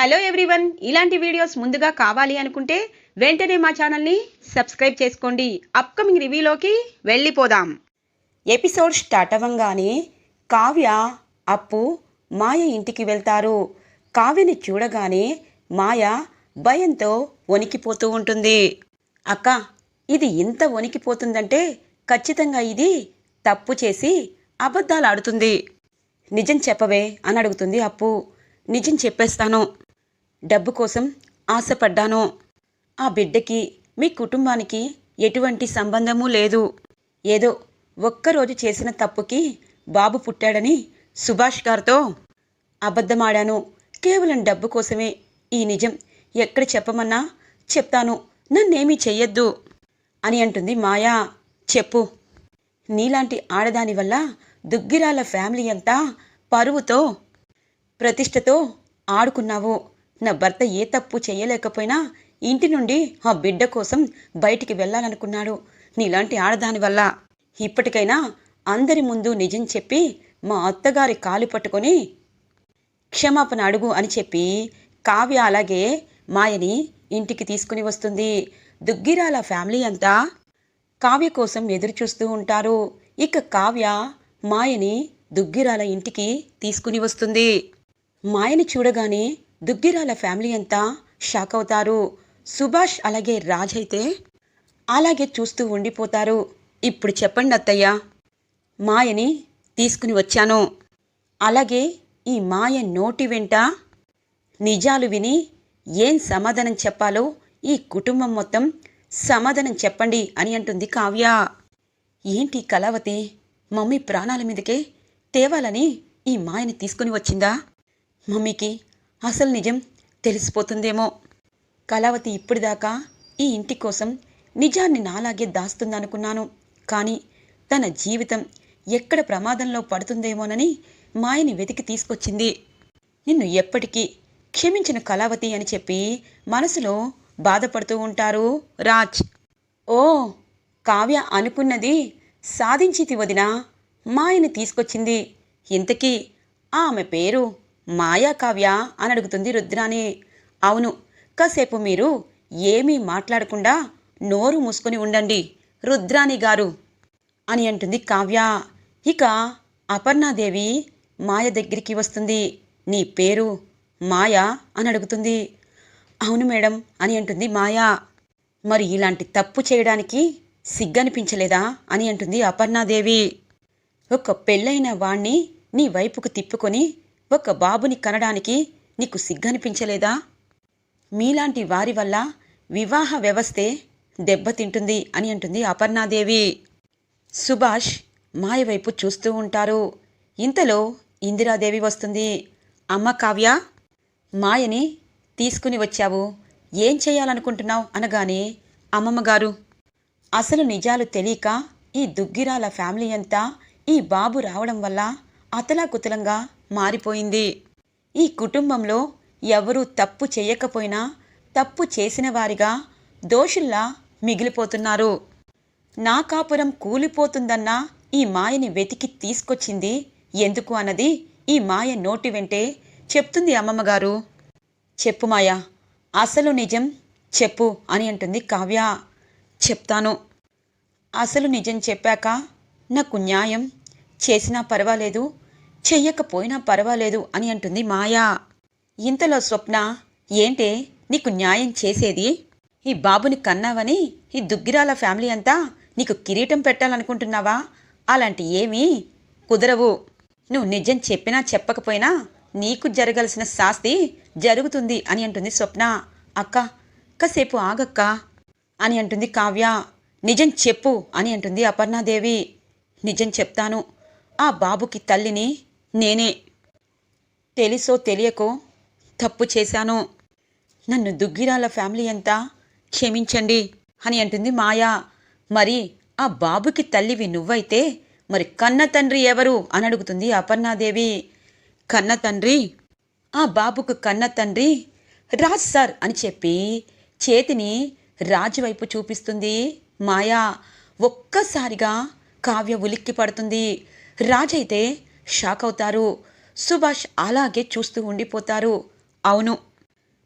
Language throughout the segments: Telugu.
హలో ఎవ్రీవన్ ఇలాంటి వీడియోస్ ముందుగా కావాలి అనుకుంటే వెంటనే మా ఛానల్ని సబ్స్క్రైబ్ చేసుకోండి. అప్కమింగ్ రివ్యూలోకి వెళ్ళిపోదాం. ఎపిసోడ్ స్టార్ట్ అవ్వంగానే కావ్య అప్పు మాయ ఇంటికి వెళ్తారు. కావ్యని చూడగానే మాయ భయంతో వణికిపోతూ ఉంటుంది. అక్క ఇది ఇంత వణికిపోతుందంటే ఖచ్చితంగా ఇది తప్పు చేసి అబద్ధాలు ఆడుతుంది. నిజం చెప్పవే అని అడుగుతుంది అప్పు. నిజం చెప్పేస్తాను. డబ్బు కోసం ఆశపడ్డాను. ఆ బిడ్డకి మీ కుటుంబానికి ఎటువంటి సంబంధము లేదు. ఏదో ఒక్కరోజు చేసిన తప్పుకి బాబు పుట్టాడని సుభాష్ గారితో అబద్ధమాడాను. కేవలం డబ్బు కోసమే ఈ నిజం ఎక్కడ చెప్పమన్నా చెప్తాను. నన్నేమీ చెయ్యొద్దు అని అంటుంది మాయా. చెప్పు. నీలాంటి ఆడదాని వల్ల దుగ్గిరాల ఫ్యామిలీ అంతా పరువుతో ప్రతిష్టతో ఆడుకున్నావు. నా భర్త ఏ తప్పు చేయలేకపోయినా ఇంటి నుండి ఆ బిడ్డ కోసం బయటికి వెళ్ళాలనుకున్నాడు. నీలాంటి ఆడదాని వల్ల. ఇప్పటికైనా అందరి ముందు నిజం చెప్పి మా అత్తగారి కాలు పట్టుకొని క్షమాపణ అడుగు అని చెప్పి కావ్య అలాగే మాయని ఇంటికి తీసుకుని వస్తుంది. దుగ్గిరాల ఫ్యామిలీ అంతా కావ్య కోసం ఎదురు చూస్తూ ఉంటారు. ఇక కావ్య మాయని దుగ్గిరాల ఇంటికి తీసుకుని వస్తుంది. మాయని చూడగానే దుగ్గిరాల ఫ్యామిలీ అంతా షాక్ అవుతారు. సుభాష్ అలాగే రాజ్ అయితే అలాగే చూస్తూ ఉండిపోతారు. ఇప్పుడు చెప్పండి అత్తయ్య మాయని తీసుకుని వచ్చాను. అలాగే ఈ మాయ నోటి వెంట నిజాలు విని ఏం సమాధానం చెప్పాలో ఈ కుటుంబం మొత్తం సమాధానం చెప్పండి అని అంటుంది కావ్య. ఏంటి కళావతి? మమ్మీ ప్రాణాల మీదకే తేవాలని ఈ మాయని తీసుకుని వచ్చిందా? మమ్మీకి అసలు నిజం తెలిసిపోతుందేమో. కళావతి ఇప్పటిదాకా ఈ ఇంటి కోసం నిజాన్ని నాలాగే దాస్తుందనుకున్నాను. కానీ తన జీవితం ఎక్కడ ప్రమాదంలో పడుతుందేమోనని మాయని వెతికి తీసుకొచ్చింది. నిన్ను ఎప్పటికీ క్షమించిన కళావతి అని చెప్పి మనసులో బాధపడుతూ ఉంటారు రాజ్. ఓ కావ్య అనుకున్నది సాధించితి వదిన మాయని తీసుకొచ్చింది. ఇంతకీ ఆమె పేరు మాయా కావ్య అని అడుగుతుంది రుద్రాని అవును కాసేపు మీరు ఏమీ మాట్లాడకుండా నోరు మూసుకొని ఉండండి రుద్రాని గారు అని అంటుంది కావ్య. ఇక అపర్ణాదేవి మాయ దగ్గరికి వస్తుంది. నీ పేరు మాయా అని అడుగుతుంది. అవును మేడం అని అంటుంది మాయా. మరి ఇలాంటి తప్పు చేయడానికి సిగ్గనిపించలేదా అని అంటుంది అపర్ణాదేవి. ఒక పెళ్ళైన వాణ్ణి నీ వైపుకు తిప్పుకొని ఒక బాబుని కనడానికి నీకు సిగ్గనిపించలేదా? మీలాంటి వారి వల్ల వివాహ వ్యవస్థే దెబ్బతింటుంది అని అంటుంది అపర్ణాదేవి. సుభాష్ మాయవైపు చూస్తూ ఉంటారు. ఇంతలో ఇందిరాదేవి వస్తుంది. అమ్మ కావ్య మాయని తీసుకుని వచ్చావు. ఏం చేయాలనుకుంటున్నావు? అనగానే అమ్మమ్మగారు అసలు నిజాలు తెలియక ఈ దుగ్గిరాల ఫ్యామిలీ అంతా ఈ బాబు రావడం వల్ల అతలాకుతలంగా మారిపోయింది. ఈ కుటుంబంలో ఎవరూ తప్పు చేయకపోయినా తప్పు చేసిన వారిగా దోషుల్లా మిగిలిపోతున్నారు. నా కాపురం కూలిపోతుందన్న ఈ మాయని వెతికి తీసుకొచ్చింది ఎందుకు అన్నది ఈ మాయ నోటి వెంటే చెప్తుంది అమ్మమ్మగారు. చెప్పు మాయ అసలు నిజం చెప్పు అని అంటుంది కావ్య. చెప్తాను. అసలు నిజం చెప్పాక నాకు న్యాయం చేసినా పర్వాలేదు చెయ్యకపోయినా పర్వాలేదు అని అంటుంది మాయా. ఇంతలో స్వప్న ఏంటే నీకు న్యాయం చేసేది? ఈ బాబుని కన్నావని? ఈ దుగ్గిరాల ఫ్యామిలీ అంతా నీకు కిరీటం పెట్టాలనుకుంటున్నావా? అలాంటి ఏమీ కుదరవు. నువ్వు నిజం చెప్పినా చెప్పకపోయినా నీకు జరగాల్సిన శాస్తి జరుగుతుంది అని అంటుంది స్వప్న. అక్క కాసేపు ఆగక్క అని అంటుంది కావ్య. నిజం చెప్పు అని అంటుంది అపర్ణాదేవి. నిజం చెప్తాను. ఆ బాబుకి తల్లిని నేనే తెలుసో తెలియకో తప్పు చేశాను? నన్ను దుగ్గిరాల ఫ్యామిలీ అంతా క్షమించండి అని అంటుంది మాయా. మరి ఆ బాబుకి తల్లివి నువ్వైతే మరి కన్న తండ్రి ఎవరు? అని అడుగుతుంది అపర్ణాదేవి. కన్న తండ్రి? ఆ బాబుకు కన్న తండ్రి రాజ్ సార్ అని చెప్పి చేతిని రాజు వైపు చూపిస్తుంది మాయా. ఒక్కసారిగా కావ్య ఉలిక్కి పడుతుంది రాజైతే షాక్ అవుతారు. సుభాష్ అలాగే చూస్తూ ఉండిపోతారు. అవును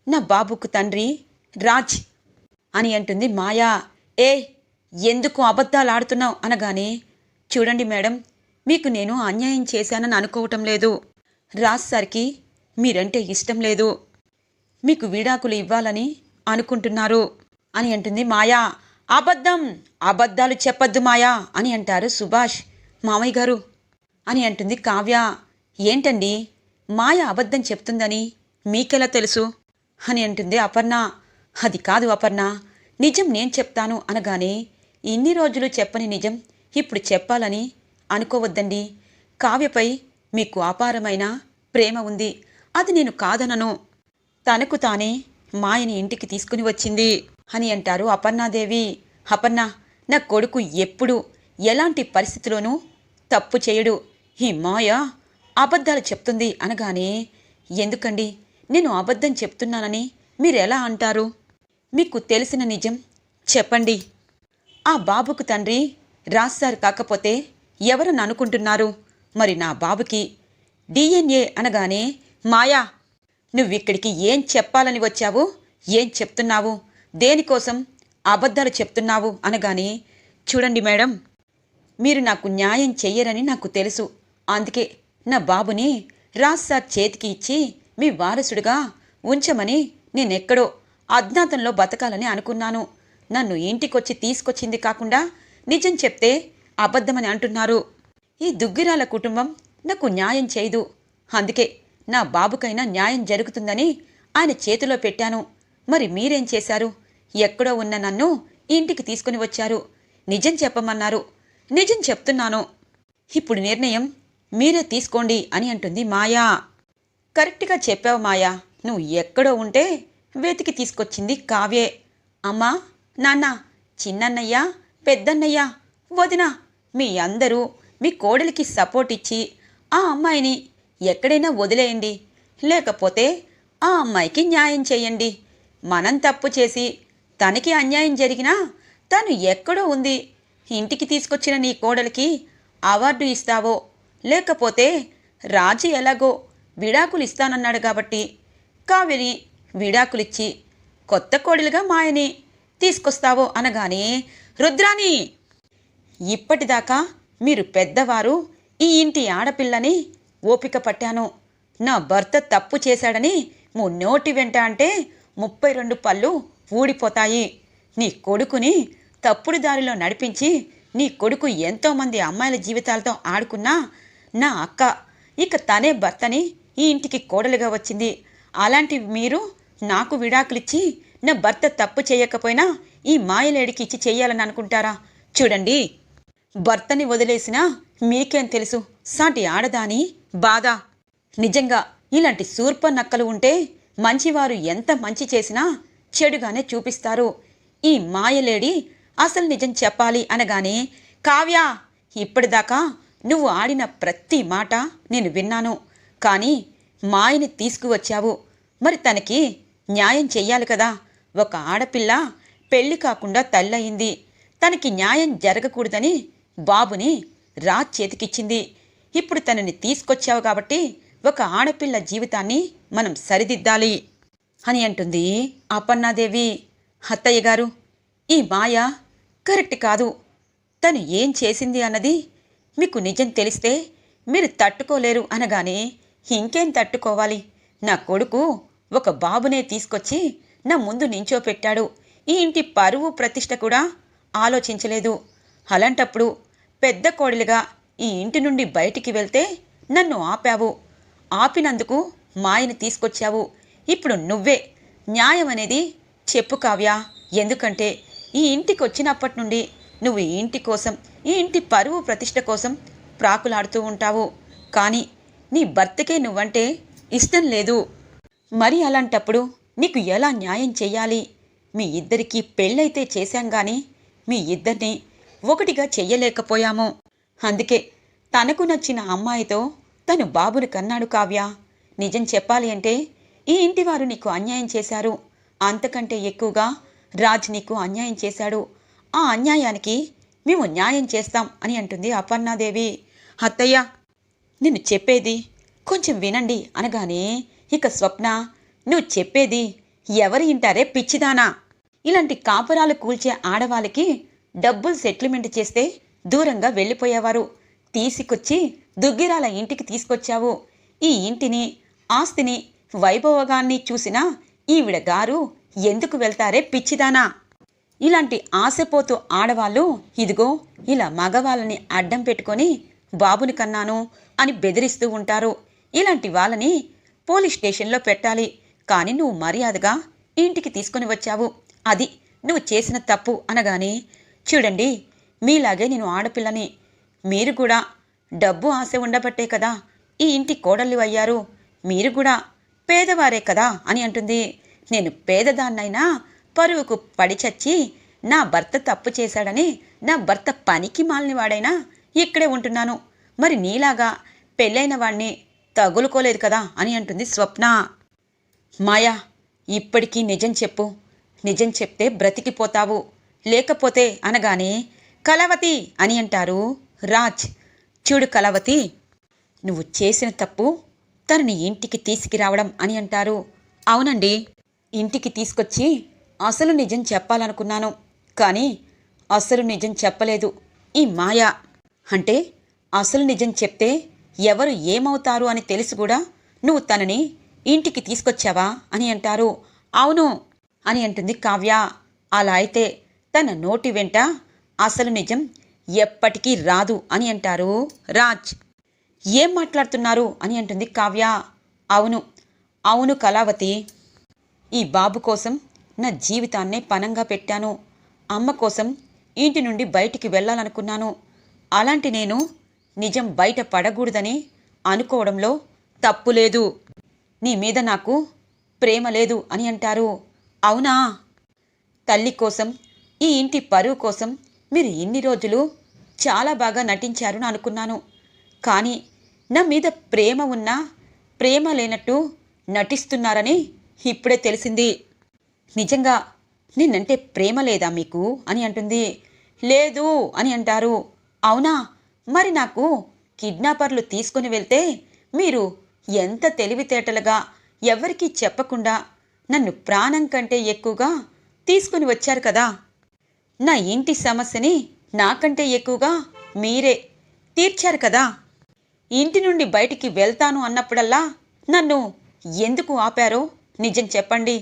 నా బాబుకు తండ్రి రాజ్ అని అంటుంది మాయా. ఏ ఎందుకు అబద్ధాలు ఆడుతున్నావు అనగానే చూడండి మేడం మీకు నేను అన్యాయం చేశానని అనుకోవటం లేదు. రాజ్ సార్కి మీరంటే ఇష్టం లేదు. మీకు విడాకులు ఇవ్వాలని అనుకుంటున్నారు అని అంటుంది మాయా. అబద్ధం అబద్ధాలు చెప్పొద్దు మాయా అని అంటారు సుభాష్. మామయ్య గారు అని అంటుంది కావ్య. ఏంటండి? మాయ అబద్ధం చెప్తుందని మీకెలా తెలుసు? అని అంటుంది అపర్ణ. అది కాదు అపర్ణ. నిజం నేను చెప్తాను అనగానే ఇన్ని రోజులు చెప్పని నిజం ఇప్పుడు చెప్పాలని అనుకోవద్దండి. కావ్యపై మీకు అపారమైన ప్రేమ ఉంది. అది నేను కాదనను. తనకు తానే మాయని ఇంటికి తీసుకుని వచ్చింది అని అంటారు అపర్ణాదేవి. అపర్ణ నా కొడుకు ఎప్పుడు ఎలాంటి పరిస్థితిలోనూ తప్పు చేయడు. ఈ మాయ అబద్ధాలు చెప్తుంది అనగానే ఎందుకండి? నేను అబద్ధం చెప్తున్నానని మీరెలా అంటారు? మీకు తెలిసిన నిజం? చెప్పండి. ఆ బాబుకు తండ్రి రాస్తారు కాకపోతే ఎవరని అనుకుంటున్నారు? మరి నా బాబుకి డిఎన్ఏ అనగానే మాయా నువ్విక్కడికి ఏం చెప్పాలని వచ్చావు? ఏం చెప్తున్నావు? దేనికోసం అబద్ధాలు చెప్తున్నావు? అనగానే చూడండి మేడం మీరు నాకు న్యాయం చెయ్యరని నాకు తెలుసు. అందుకే నా బాబుని రాజ్ సార్ చేతికి ఇచ్చి మీ వారసుడిగా ఉంచమని నేనెక్కడో అజ్ఞాతంలో బతకాలని అనుకున్నాను. నన్ను ఇంటికొచ్చి తీసుకొచ్చింది కాకుండా నిజం చెప్తే అబద్ధమని అంటున్నారు. ఈ దుగ్గిరాల కుటుంబం నాకు న్యాయం చేయదు. అందుకే నా బాబుకైనా న్యాయం జరుగుతుందని ఆయన చేతిలో పెట్టాను. మరి మీరేం చేశారు? ఎక్కడో ఉన్న నన్ను ఇంటికి తీసుకుని వచ్చారు. నిజం చెప్పమన్నారు. నిజం చెప్తున్నాను. ఇప్పుడు నిర్ణయం మీరే తీసుకోండి అని అంటుంది మాయా. కరెక్ట్గా చెప్పావు మాయా. నువ్వు ఎక్కడో ఉంటే వెతికి తీసుకొచ్చింది కావ్యే. అమ్మా నాన్న చిన్నన్నయ్య పెద్దన్నయ్య వదిన మీ అందరూ మీ కోడలికి సపోర్ట్ ఇచ్చి ఆ అమ్మాయిని ఎక్కడైనా వదిలేయండి. లేకపోతే ఆ అమ్మాయికి న్యాయం చేయండి. మనం తప్పు చేసి తనకి అన్యాయం జరిగినా తను ఎక్కడో ఉంది. ఇంటికి తీసుకొచ్చిన నీ కోడలికి అవార్డు ఇస్తావో లేకపోతే రాజు ఎలాగో విడాకులు ఇస్తానన్నాడు కాబట్టి కావ్యని విడాకులిచ్చి కొత్త కోడలుగా మాయని తీసుకొస్తావో అనగానే రుద్రాని ఇప్పటిదాకా మీరు పెద్దవారు ఈ ఇంటి ఆడపిల్లని ఓపిక పట్టాను. నా భర్త తప్పు చేశాడని మూ నోటి వెంట అంటే ముప్పై రెండు పళ్ళు ఊడిపోతాయి. నీ కొడుకుని తప్పుడు దారిలో నడిపించి నీ కొడుకు ఎంతోమంది అమ్మాయిల జీవితాలతో ఆడుకున్నా నా అక్క. ఇక తనే భర్తని ఈ ఇంటికి కోడలుగా వచ్చింది. అలాంటి మీరు నాకు విడాకులిచ్చి నా భర్త తప్పు చేయకపోయినా ఈ మాయలేడికి ఇచ్చి చేయాలని అనుకుంటారా? చూడండి. భర్తని వదిలేసినా మీకేం తెలుసు? సాటి ఆడదాని బాధ. నిజంగా ఇలాంటి సూర్ప నక్కలు ఉంటే మంచివారు ఎంత మంచి చేసినా చెడుగానే చూపిస్తారు. ఈ మాయలేడి అసలు నిజం చెప్పాలి అనగానే కావ్య ఇప్పటిదాకా నువ్వు ఆడిన ప్రతి మాట నేను విన్నాను. కానీ మాయని తీసుకువచ్చావు. మరి తనకి న్యాయం చెయ్యాలి కదా. ఒక ఆడపిల్ల పెళ్ళి కాకుండా తల్లయింది. తనకి న్యాయం జరగకూడదని బాబుని రాజ్ చేతికిచ్చింది. ఇప్పుడు తనని తీసుకొచ్చావు కాబట్టి ఒక ఆడపిల్ల జీవితాన్ని మనం సరిదిద్దాలి అని అంటుంది అపర్ణాదేవి. అత్తయ్య గారు ఈ మాయ కరెక్ట్ కాదు. తను ఏం చేసింది అన్నది మీకు నిజం తెలిస్తే మీరు తట్టుకోలేరు అనగానే ఇంకేం తట్టుకోవాలి? నా కొడుకు ఒక బాబునే తీసుకొచ్చి నా ముందు నించోపెట్టాడు. ఈ ఇంటి పరువు ప్రతిష్ట కూడా ఆలోచించలేదు. అలాంటప్పుడు పెద్ద కోడలిగా ఈ ఇంటి నుండి బయటికి వెళ్తే నన్ను ఆపావు. ఆపినందుకు మాయని తీసుకొచ్చావు. ఇప్పుడు నువ్వే. న్యాయం అనేది చెప్పు కావ్య. ఎందుకంటే ఈ ఇంటికి వచ్చినప్పటి నుండి నువ్వు ఈ ఇంటి కోసం ఈ ఇంటి పరువు ప్రతిష్ట కోసం ప్రాకులాడుతూ ఉంటావు. కానీ నీ భర్తకే నువ్వంటే ఇష్టం లేదు. మరి అలాంటప్పుడు నీకు ఎలా న్యాయం చేయాలి మీ ఇద్దరికీ పెళ్ళైతే చేశాం గాని మీ ఇద్దరిని ఒకటిగా చెయ్యలేకపోయాము. అందుకే తనకు నచ్చిన అమ్మాయితో తను బాబుని కన్నాడు కావ్య. నిజం చెప్పాలి అంటే ఈ ఇంటివారు నీకు అన్యాయం చేశారు. అంతకంటే ఎక్కువగా రాజ్ నీకు అన్యాయం చేశాడు. ఆ అన్యాయానికి మేము న్యాయం చేస్తాం అని అంటుంది అపర్ణాదేవి. అత్తయ్య నిన్ను చెప్పేది కొంచెం వినండి అనగానే ఇక స్వప్న నువ్వు చెప్పేది ఎవరి ఇంటారే పిచ్చిదానా? ఇలాంటి కాపురాలు కూల్చే ఆడవాళ్ళకి డబ్బులు సెటిల్మెంట్ చేస్తే దూరంగా వెళ్ళిపోయేవారు. తీసుకొచ్చి దుగ్గిరాల ఇంటికి తీసుకొచ్చావు. ఈ ఇంటిని ఆస్తిని వైభవగాన్ని చూసినా ఈవిడ గారు ఎందుకు వెళ్తారే పిచ్చిదానా? ఇలాంటి ఆశపోతూ ఆడవాళ్ళు ఇదిగో ఇలా మగవాళ్ళని అడ్డం పెట్టుకొని బాబుని కన్నాను అని బెదిరిస్తూ ఉంటారు. ఇలాంటి వాళ్ళని పోలీస్ స్టేషన్లో పెట్టాలి. కానీ నువ్వు మర్యాదగా ఇంటికి తీసుకొని వచ్చావు. అది నువ్వు చేసిన తప్పు అనగానే చూడండి మీలాగే నేను ఆడపిల్లని. మీరు కూడా డబ్బు ఆశ ఉండబట్టే కదా ఈ ఇంటి కోడళ్ళు అయ్యారు. మీరు కూడా పేదవారే కదా అని అంటుంది. నేను పేదదాన్నైనా పరువుకు పడి చచ్చి నా భర్త తప్పు చేశాడని నా భర్త పనికి మాలని వాడైనా ఇక్కడే ఉంటున్నాను. మరి నీలాగా పెళ్ళైన వాణ్ణి తగులుకోలేదు కదా అని అంటుంది స్వప్న. మాయా ఇప్పటికీ నిజం చెప్పు. నిజం చెప్తే బ్రతికిపోతావు. లేకపోతే అనగానే కలవతి అని అంటారు రాజ్. చూడు కలవతి నువ్వు చేసిన తప్పు తనని ఇంటికి తీసుకురావడం అని అంటారు. అవునండి ఇంటికి తీసుకొచ్చి అసలు నిజం చెప్పాలనుకున్నాను. కానీ అసలు నిజం చెప్పలేదు. ఈ మాయ. అంటే అసలు నిజం చెప్తే ఎవరు ఏమవుతారు అని తెలిసి కూడా నువ్వు తనని ఇంటికి తీసుకొచ్చావా అని అంటారు. అవును అని అంటుంది కావ్య. అలా అయితే తన నోటి వెంట అసలు నిజం ఎప్పటికీ రాదు అని అంటారు రాజ్. ఏం మాట్లాడుతున్నారు అని అంటుంది కావ్య. అవును అవును కళావతి. ఈ బాబు కోసం నా జీవితాన్నే పనంగా పెట్టాను. అమ్మ కోసం ఇంటి నుండి బయటికి వెళ్ళాలనుకున్నాను. అలాంటి నేను నిజం బయట పడకూడదని అనుకోవడంలో తప్పు లేదు. నీ మీద నాకు ప్రేమ లేదు అని అంటారు. అవునా? తల్లి కోసం ఈ ఇంటి పరువు కోసం మీరు ఇన్ని రోజులు చాలా బాగా నటించారని అనుకున్నాను. కానీ నా మీద ప్రేమ ఉన్నా ప్రేమ లేనట్టు నటిస్తున్నారని ఇప్పుడే తెలిసింది. నిజంగా నిన్నంటే ప్రేమ లేదా మీకు? అని అంటుంది. లేదు అని అంటారు. అవునా? మరి నాకు కిడ్నాపర్లు తీసుకుని వెళ్తే మీరు ఎంత తెలివితేటలుగా ఎవరికీ చెప్పకుండా నన్ను ప్రాణం కంటే ఎక్కువగా తీసుకుని వచ్చారు కదా? నా ఇంటి సమస్యని నాకంటే ఎక్కువగా మీరే తీర్చారు కదా? ఇంటి నుండి బయటికి వెళ్తాను అన్నప్పుడల్లా నన్ను ఎందుకు ఆపారో నిజం చెప్పండి.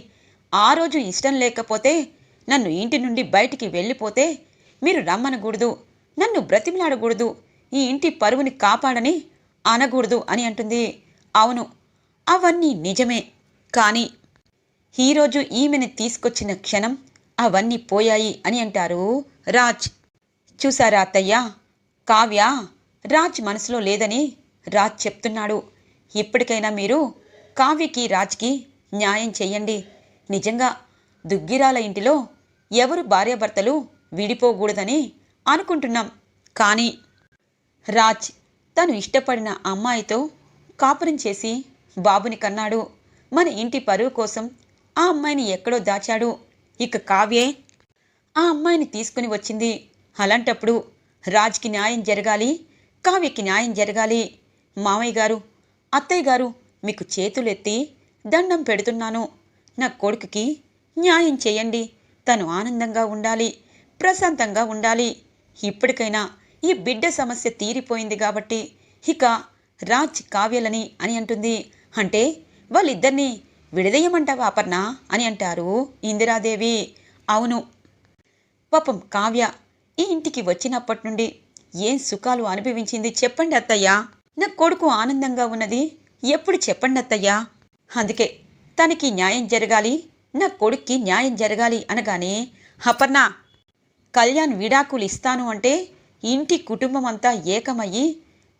ఆ రోజు ఇష్టం లేకపోతే నన్ను ఇంటి నుండి బయటికి వెళ్ళిపోతే మీరు రమ్మనకూడదు నన్ను బ్రతిమలాడకూడదు ఈ ఇంటి పరువుని కాపాడని అనకూడదు అని అంటుంది. అవును అవన్నీ నిజమే. కానీ ఈరోజు ఈమెను తీసుకొచ్చిన క్షణం అవన్నీ పోయాయి అని అంటారు రాజ్. చూసారా అత్తయ్య? కావ్య రాజ్ మనసులో లేదని రాజ్ చెప్తున్నాడు. ఇప్పటికైనా మీరు కావ్యకి రాజ్కి న్యాయం చెయ్యండి నిజంగా దుగ్గిరాల ఇంటిలో ఎవరు భార్యాభర్తలు విడిపోకూడదని అనుకుంటున్నాం. కానీ రాజ్ తను ఇష్టపడిన అమ్మాయితో కాపురం చేసి బాబుని కన్నాడు. మన ఇంటి పరువు కోసం ఆ అమ్మాయిని ఎక్కడో దాచాడు. ఇక కావ్యే ఆ అమ్మాయిని తీసుకుని వచ్చింది. అలాంటప్పుడు రాజ్కి న్యాయం జరగాలి కావ్యకి న్యాయం జరగాలి. మామయ్య గారు అత్తయ్య గారు మీకు చేతులెత్తి దండం పెడుతున్నాను. నా కొడుకుకి న్యాయం చేయండి. తను ఆనందంగా ఉండాలి ప్రశాంతంగా ఉండాలి. ఇప్పటికైనా ఈ బిడ్డ సమస్య తీరిపోయింది కాబట్టి ఇక రాజ్ కావ్యలని అని అంటుంది. అంటే వాళ్ళిద్దరినీ విడదీయమంటావా అపర్ణ అని అంటారు ఇందిరాదేవి. అవును. పాపం కావ్య ఈ ఇంటికి వచ్చినప్పటి నుండి ఏం సుఖాలు అనుభవించింది చెప్పండి అత్తయ్యా. నా కొడుకు ఆనందంగా ఉన్నది ఎప్పుడు చెప్పండి అత్తయ్యా. అందుకే తనకి న్యాయం జరగాలి నా కొడుక్కి న్యాయం జరగాలి అనగానే అపర్ణ కళ్యాణ్ విడాకులు ఇస్తాను అంటే ఇంటి కుటుంబం అంతా ఏకమయ్యి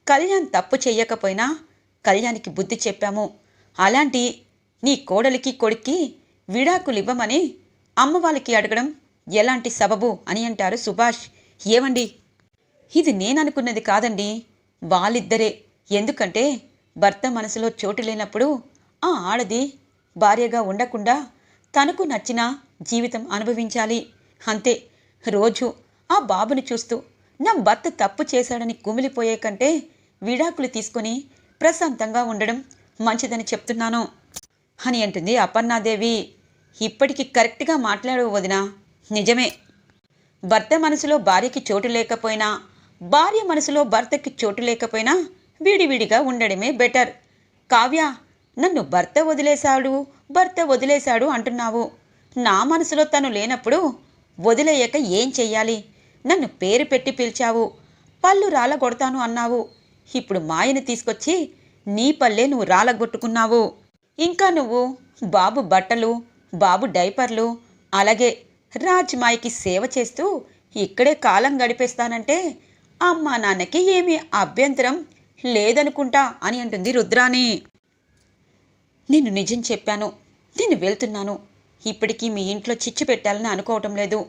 కళ్యాణ్ తప్పు చేయకపోయినా కళ్యాణ్కి బుద్ధి చెప్పాము. అలాంటి నీ కోడలికి కొడుక్కి విడాకులు ఇవ్వమని అమ్మ వాళ్ళకి అడగడం ఎలాంటి సబబు అని అంటారు సుభాష్. ఏమండి ఇది నేననుకున్నది కాదండి. వాళ్ళిద్దరే. ఎందుకంటే భర్త మనసులో చోటు లేనప్పుడు ఆ ఆడది భార్యగా ఉండకుండా తనకు నచ్చిన జీవితం అనుభవించాలి. అంతే రోజు ఆ బాబుని చూస్తూ నా భర్త తప్పు చేశాడని కుమిలిపోయే కంటే విడాకులు తీసుకొని ప్రశాంతంగా ఉండడం మంచిదని చెప్తున్నాను. అని అంటుంది అపర్ణాదేవి. ఇప్పటికి కరెక్ట్గా మాట్లాడు వదిన నిజమే. భర్త మనసులో భార్యకి చోటు లేకపోయినా భార్య మనసులో భర్తకి చోటు లేకపోయినా విడివిడిగా ఉండడమే బెటర్. కావ్య నన్ను భర్త వదిలేశాడు భర్త వదిలేశాడు అంటున్నావు. నా మనసులో తను లేనప్పుడు వదిలేయక ఏం చెయ్యాలి? నన్ను పేరు పెట్టి పిలిచావు పళ్ళు రాలగొడతాను అన్నావు. ఇప్పుడు మాయని తీసుకొచ్చి నీ పల్లె నువ్వు రాలగొట్టుకున్నావు. ఇంకా నువ్వు బాబు బట్టలు బాబు డైపర్లు అలాగే రాజ్మాయికి సేవ చేస్తూ ఇక్కడే కాలం గడిపేస్తానంటే అమ్మా నాన్నకి ఏమీ అభ్యంతరం లేదనుకుంటా అని అంటుంది రుద్రాని నేను నిజం చెప్పాను. నేను వెళ్తున్నాను. ఇప్పటికీ మీ ఇంట్లో చిచ్చు పెట్టాలని అనుకోవటం లేదు.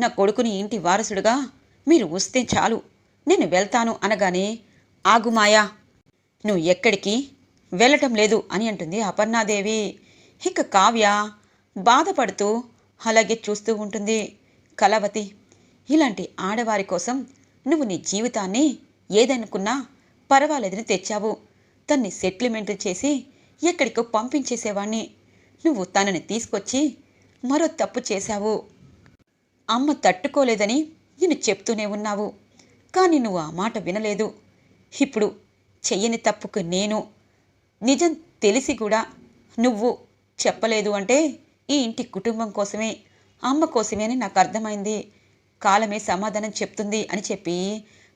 నా కొడుకుని ఇంటి వారసుడుగా మీరు వస్తే చాలు. నేను వెళ్తాను అనగానే ఆగుమాయా నువ్వు ఎక్కడికి? వెళ్ళటం లేదు అని అంటుంది అపర్ణాదేవి. ఇక కావ్య బాధపడుతూ అలాగే చూస్తూ ఉంటుంది. కలవతి ఇలాంటి ఆడవారి కోసం నువ్వు నీ జీవితాన్ని ఏదనుకున్నా పర్వాలేదని తెచ్చావు. తన్ని సెటిల్మెంట్ చేసి ఎక్కడికో పంపించేసేవాణ్ణి. నువ్వు తనని తీసుకొచ్చి మరో తప్పు చేశావు. అమ్మ తట్టుకోలేదని నేను చెప్తూనే ఉన్నావు. కానీ నువ్వు ఆ మాట వినలేదు. ఇప్పుడు చెయ్యని తప్పుకు నేను నిజం తెలిసి కూడా నువ్వు చెప్పలేదు అంటే ఈ ఇంటి కుటుంబం కోసమే అమ్మ కోసమే అని నాకు అర్థమైంది. కాలమే సమాధానం చెప్తుంది అని చెప్పి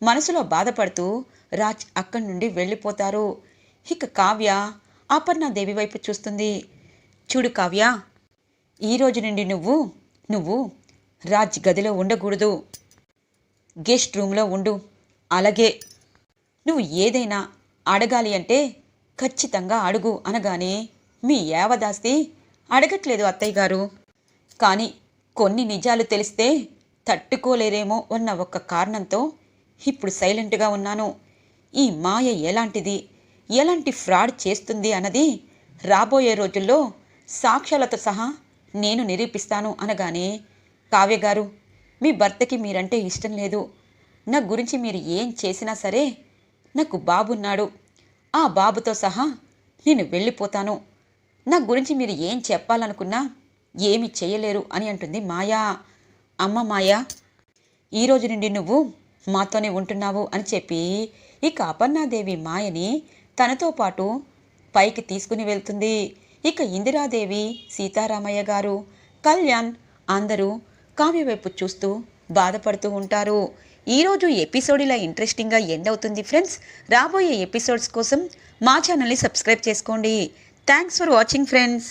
మనసులో బాధపడుతూ రాజ్ అక్కడి నుండి వెళ్ళిపోతారు. ఇక కావ్య అపర్ణాదేవి వైపు చూస్తుంది. చూడు కావ్య ఈ రోజు నుండి నువ్వు నువ్వు రాజ్ గదిలో ఉండకూడదు. గెస్ట్ రూమ్లో ఉండు. అలాగే నువ్వు ఏదైనా అడగాలి అంటే ఖచ్చితంగా అడుగు అనగానే మీ యావదాస్తి అడగట్లేదు అత్తయ్య గారు. కానీ కొన్ని నిజాలు తెలిస్తే తట్టుకోలేరేమో అన్న ఒక్క కారణంతో ఇప్పుడు సైలెంట్గా ఉన్నాను. ఈ మాయ ఎలాంటిది? ఎలాంటి ఫ్రాడ్ చేస్తుంది అన్నది రాబోయే రోజుల్లో సాక్ష్యాలతో సహా నేను నిరూపిస్తాను అనగానే కావ్య గారు మీ భర్తకి మీరంటే ఇష్టం లేదు. నా గురించి మీరు ఏం చేసినా సరే నాకు బాబున్నాడు. ఆ బాబుతో సహా నేను వెళ్ళిపోతాను. నా గురించి మీరు ఏం చెప్పాలనుకున్నా ఏమి చేయలేరు అని అంటుంది మాయా. అమ్మ మాయా ఈ రోజు నుండి నువ్వు మాతోనే ఉంటున్నావు అని చెప్పి ఇక అపర్ణాదేవి మాయని తనతో పాటు పైకి తీసుకుని వెళ్తుంది. ఇక ఇందిరాదేవి సీతారామయ్య గారు కళ్యాణ్ అందరూ కావ్య వైపు చూస్తూ బాధపడుతూ ఉంటారు. ఈరోజు ఎపిసోడ్ ఇలా ఇంట్రెస్టింగ్గా ఎండ్ అవుతుంది ఫ్రెండ్స్ రాబోయే ఎపిసోడ్స్ కోసం మా ఛానల్ని సబ్స్క్రైబ్ చేసుకోండి. Thanks for watching friends